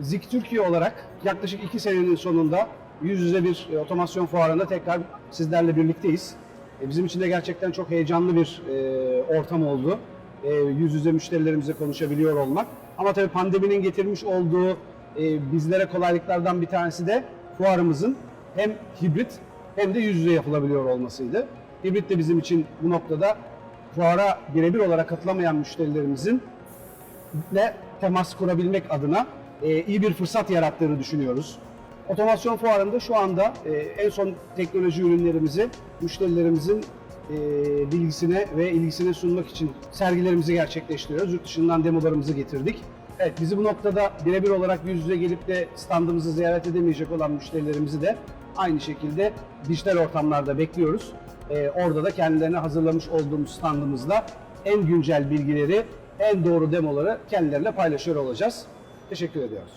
Zik Türkiye olarak yaklaşık iki senenin sonunda yüz yüze bir e, otomasyon fuarında tekrar sizlerle birlikteyiz. E, Bizim için de gerçekten çok heyecanlı bir e, ortam oldu. Yüz yüze müşterilerimizle konuşabiliyor olmak. Ama tabii pandeminin getirmiş olduğu bizlere kolaylıklardan bir tanesi de fuarımızın hem hibrit hem de yüz yüze yapılabiliyor olmasıydı. Hibrit de bizim için bu noktada fuara birebir olarak katılamayan müşterilerimizin ile temas kurabilmek adına e, iyi bir fırsat yarattığını düşünüyoruz. Otomasyon fuarında şu anda e, en son teknoloji ürünlerimizi müşterilerimizin e, bilgisine ve ilgisine sunmak için sergilerimizi gerçekleştiriyoruz. Yurt dışından demolarımızı getirdik. Evet, bizi bu noktada birebir olarak yüz yüze gelip de standımızı ziyaret edemeyecek olan müşterilerimizi de aynı şekilde dijital ortamlarda bekliyoruz. E, orada da kendilerine hazırlamış olduğumuz standımızla en güncel bilgileri, en doğru demoları kendilerine paylaşıyor olacağız. Teşekkür ediyoruz.